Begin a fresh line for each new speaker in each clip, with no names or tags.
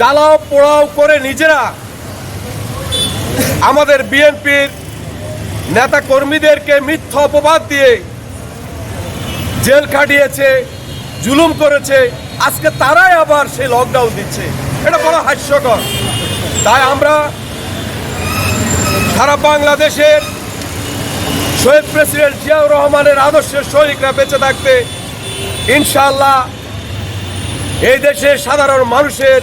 জ্বালাও, পোড়াও করে নিজেরা আমাদের বিএনপির নেতা কর্মীদেরকে মিথ্যা অপবাদ দিয়ে জেল খাটিয়েছে, জুলুম করেছে। আজকে তারাই আবার সেই লকডাউন দিচ্ছে। এটা বড় হাস্যকর। তাই আমরা সারা বাংলাদেশের শহীদ প্রেসিডেন্ট জিয়াউর রহমানের আদর্শের শহীদরা বেঁচে থাকতে ইনশাল্লাহ এই দেশের সাধারণ মানুষের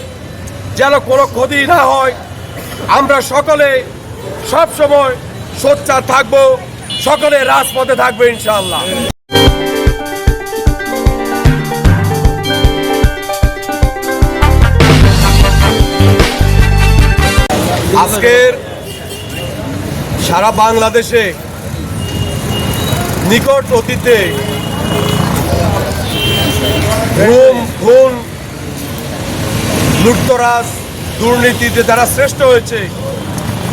যেন কোনো ক্ষতি না হয়। আমরা সকলে সব সময় সোচ্চার থাকব, সকলে রাজপথে থাকব ইনশাল্লাহ আজকের সারা বাংলাদেশে নিকট অতীতে ঘুম লুটতরাজ, দুর্নীতিতে যারা শ্রেষ্ঠ হয়েছে,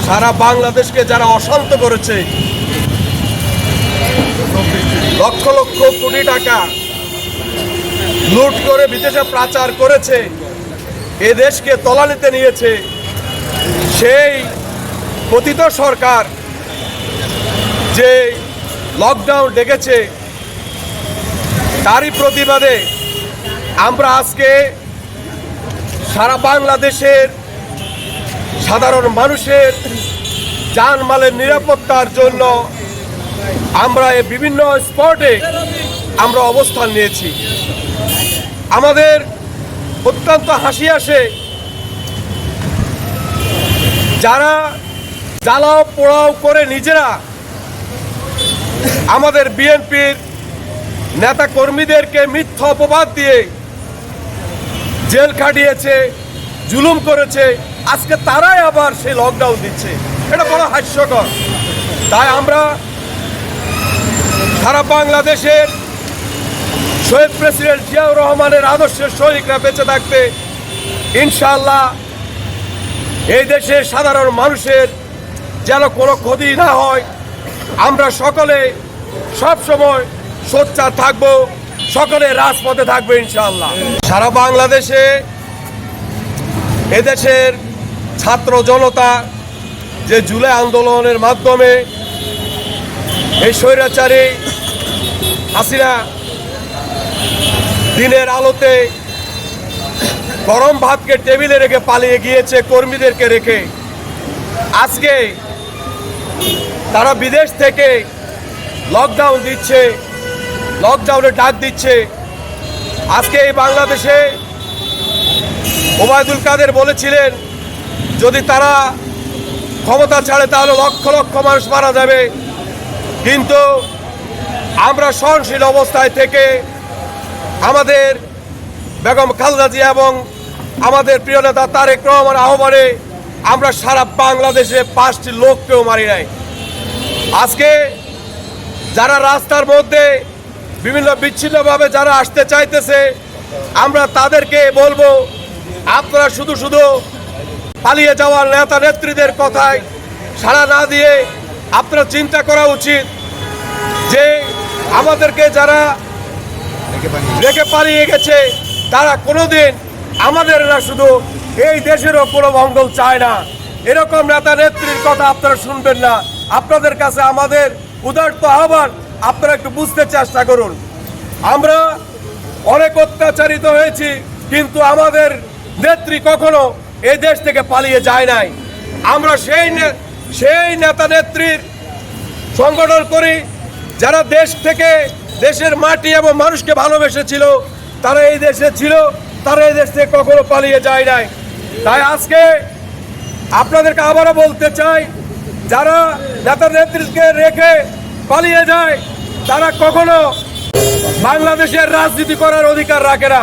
সারা বাংলাদেশকে যারা অশান্ত করেছে, লক্ষ লক্ষ কোটি টাকা লুট করে বিদেশে পাচার করেছে, এ দেশকে তলানিতে নিয়েছে, সেই পতিত সরকার যে লকডাউন ডেকেছে। তারই প্রতিবাদে আমরা আজকে সারা বাংলাদেশের সাধারণ মানুষের জানমালের নিরাপত্তার জন্য আমরা এ বিভিন্ন স্পটে আমরা অবস্থান নিয়েছি। আমাদের অত্যন্ত হাসি আসে যারা জ্বালাও পোড়াও করে নিজেরা আমাদের বিএনপির নেতা কর্মীদেরকে মিথ্যা অপবাদ দিয়ে জেল খাটিয়েছে, জুলুম করেছে, আজকে তারাই আবার সেই লকডাউন দিচ্ছে। এটা বড় হাস্যকর। তাই আমরা সারা বাংলাদেশের শহীদ প্রেসিডেন্ট জিয়াউর রহমানের আদর্শের শহীদরা বেঁচে থাকতে ইনশাআল্লাহ এই দেশের সাধারণ মানুষের যেন কোনো ক্ষতি না হয়। আমরা সকলে সব সময় সোচ্চার থাকব, সকলে রাজপথে থাকব ইনশাআল্লাহ। সারা বাংলাদেশে এদেশের ছাত্র জনতা যে জুলাই আন্দোলনের মাধ্যমে এই স্বৈরাচারী হাসিনা দিনের আলোতে গরম ভাতকে টেবিলে রেখে পালিয়ে গিয়েছে, কর্মীদেরকে রেখে। আজকে তারা বিদেশ থেকে লকডাউন দিচ্ছে লকডাউনে ডাক দিচ্ছে। আজকে এই বাংলাদেশে ওবায়দুল কাদের বলেছিলেন, যদি তারা ক্ষমতা ছাড়ে তাহলে লক্ষ লক্ষ মানুষ মারা যাবে। কিন্তু আমরা সহনশীল অবস্থায় থেকে আমাদের বেগম খালেদা জিয়া এবং আমাদের প্রিয় নেতা তারেক রহমান আহ্বানে আমরা সারা বাংলাদেশে পাঁচটি লোককেও মারি নাই। আজকে যারা রাস্তার মধ্যে বিভিন্ন বিচ্ছিন্নভাবে যারা আসতে চাইতেছে, আমরা তাদেরকে বলব, আপনারা শুধু শুধু পালিয়ে যাওয়ার নেতা নেত্রীদের কথায় সাড়া না দিয়ে আপনারা চিন্তা করা উচিত যে আমাদেরকে যারা রেখে পালিয়ে গেছে, তারা কোনোদিন আমাদের না শুধু এই দেশেরও কোনো মঙ্গল চায় না। এরকম নেতা নেত্রীর কথা আপনারা শুনবেন না। আপনাদের কাছে আমাদের উদার্ত আহ্বান, আপনারা একটু বুঝতে চেষ্টা করুন। আমরা অনেক অত্যাচারিত হয়েছি, কিন্তু আমাদের নেত্রী কখনো এ দেশ থেকে পালিয়ে যায় নাই। আমরা সেই সেই নেতা নেত্রীর সংগঠন করি, যারা দেশ থেকে দেশের মাটি এবং মানুষকে ভালোবেসেছিল, তারা এই দেশে ছিল, তারা এই দেশ থেকে কখনো পালিয়ে যায় নাই। তাই আজকে আপনাদেরকে আবারও বলতে চাই যারা নেতা নেত্রীকে রেখে পালিয়ে যায় তারা কখনো বাংলাদেশের রাজনীতি করার অধিকার রাখে না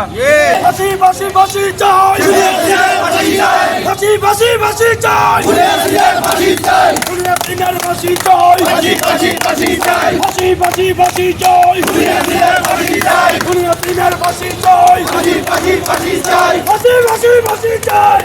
চাই